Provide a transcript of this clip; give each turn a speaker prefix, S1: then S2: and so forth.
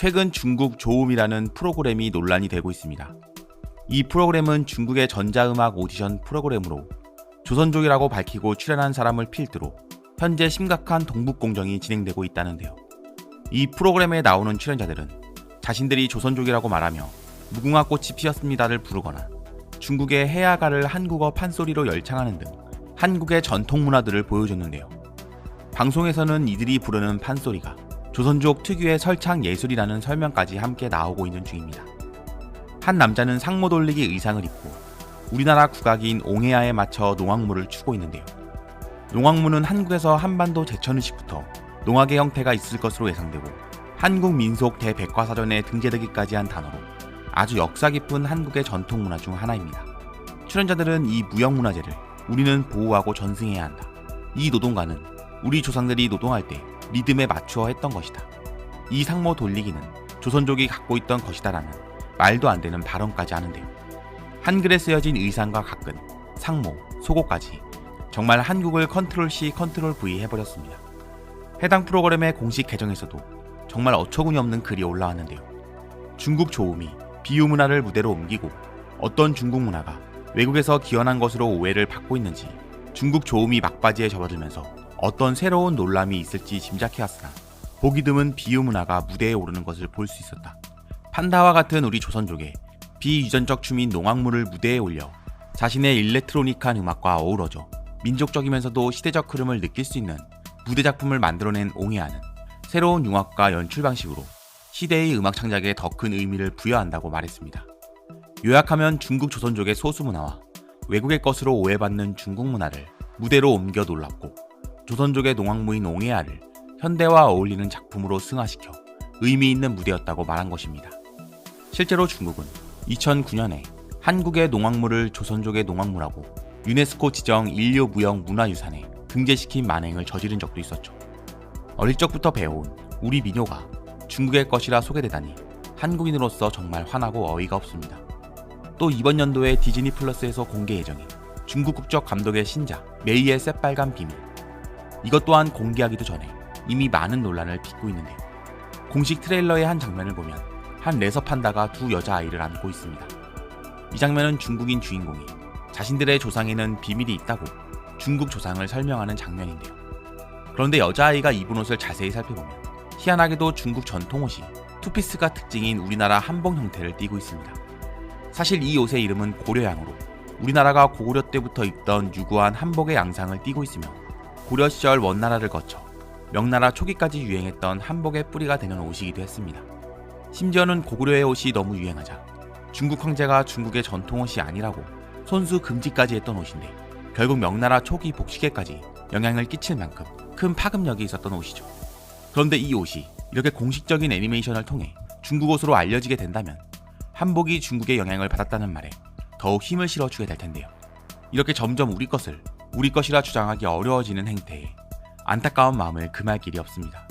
S1: 최근 중국 조음이라는 프로그램이 논란이 되고 있습니다. 이 프로그램은 중국의 전자음악 오디션 프로그램으로 조선족이라고 밝히고 출연한 사람을 필두로 현재 심각한 동북 공정이 진행되고 있다는데요. 이 프로그램에 나오는 출연자들은 자신들이 조선족이라고 말하며 무궁화 꽃이 피었습니다를 부르거나 중국의 해야가를 한국어 판소리로 열창하는 등 한국의 전통 문화들을 보여줬는데요. 방송에서는 이들이 부르는 판소리가 조선족 특유의 설창 예술이라는 설명까지 함께 나오고 있는 중입니다. 한 남자는 상모 돌리기 의상을 입고 우리나라 국악인 옹해야에 맞춰 농악무를 추고 있는데요. 농악무는 한국에서 한반도 제천의식부터 농악의 형태가 있을 것으로 예상되고 한국 민속 대백과사전에 등재되기까지 한 단어로 아주 역사 깊은 한국의 전통 문화 중 하나입니다. 출연자들은 이 무형 문화재를 우리는 보호하고 전승해야 한다. 이 노동가는 우리 조상들이 노동할 때 리듬에 맞추어 했던 것이다. 이 상모 돌리기는 조선족이 갖고 있던 것이다라는 말도 안 되는 발언까지 하는데요. 한글에 쓰여진 의상과 각근, 상모, 속옷까지 정말 한국을 컨트롤 C, 컨트롤 V 해버렸습니다. 해당 프로그램의 공식 계정에서도 정말 어처구니 없는 글이 올라왔는데요. 중국 조음이 비유 문화를 무대로 옮기고 어떤 중국 문화가 외국에서 기원한 것으로 오해를 받고 있는지 중국 조음이 막바지에 접어들면서 어떤 새로운 논란이 있을지 짐작해왔으나 보기 드문 비유 문화가 무대에 오르는 것을 볼 수 있었다. 판다와 같은 우리 조선족의 비유전적 춤인 농악무를 무대에 올려 자신의 일렉트로닉한 음악과 어우러져 민족적이면서도 시대적 흐름을 느낄 수 있는 무대 작품을 만들어낸 옹해아는 새로운 융합과 연출 방식으로 시대의 음악 창작에 더 큰 의미를 부여한다고 말했습니다. 요약하면 중국 조선족의 소수 문화와 외국의 것으로 오해받는 중국 문화를 무대로 옮겨 놀랐고 조선족의 농악무인 옹해아를 현대와 어울리는 작품으로 승화시켜 의미 있는 무대였다고 말한 것입니다. 실제로 중국은 2009년에 한국의 농악무를 조선족의 농악무라고 유네스코 지정 인류 무형 문화유산에 등재시킨 만행을 저지른 적도 있었죠. 어릴 적부터 배워온 우리 민요가 중국의 것이라 소개되다니 한국인으로서 정말 화나고 어이가 없습니다. 또 이번 연도에 디즈니 플러스에서 공개 예정인 중국 국적 감독의 신작 메이의 새빨간 비밀 이것 또한 공개하기도 전에 이미 많은 논란을 빚고 있는데요. 공식 트레일러의 한 장면을 보면 한 레서 판다가 두 여자아이를 안고 있습니다. 이 장면은 중국인 주인공이 자신들의 조상에는 비밀이 있다고 중국 조상을 설명하는 장면인데요. 그런데 여자아이가 입은 옷을 자세히 살펴보면 희한하게도 중국 전통 옷이 투피스가 특징인 우리나라 한복 형태를 띠고 있습니다. 사실 이 옷의 이름은 고려양으로 우리나라가 고구려 때부터 입던 유구한 한복의 양상을 띠고 있으며 고려 시절 원나라를 거쳐 명나라 초기까지 유행했던 한복의 뿌리가 되는 옷이기도 했습니다. 심지어는 고구려의 옷이 너무 유행하자 중국 황제가 중국의 전통 옷이 아니라고 손수 금지까지 했던 옷인데 결국 명나라 초기 복식에까지 영향을 끼칠 만큼 큰 파급력이 있었던 옷이죠. 그런데 이 옷이 이렇게 공식적인 애니메이션을 통해 중국 옷으로 알려지게 된다면 한복이 중국의 영향을 받았다는 말에 더욱 힘을 실어주게 될 텐데요. 이렇게 점점 우리 것을 우리 것이라 주장하기 어려워지는 행태에 안타까운 마음을 금할 길이 없습니다.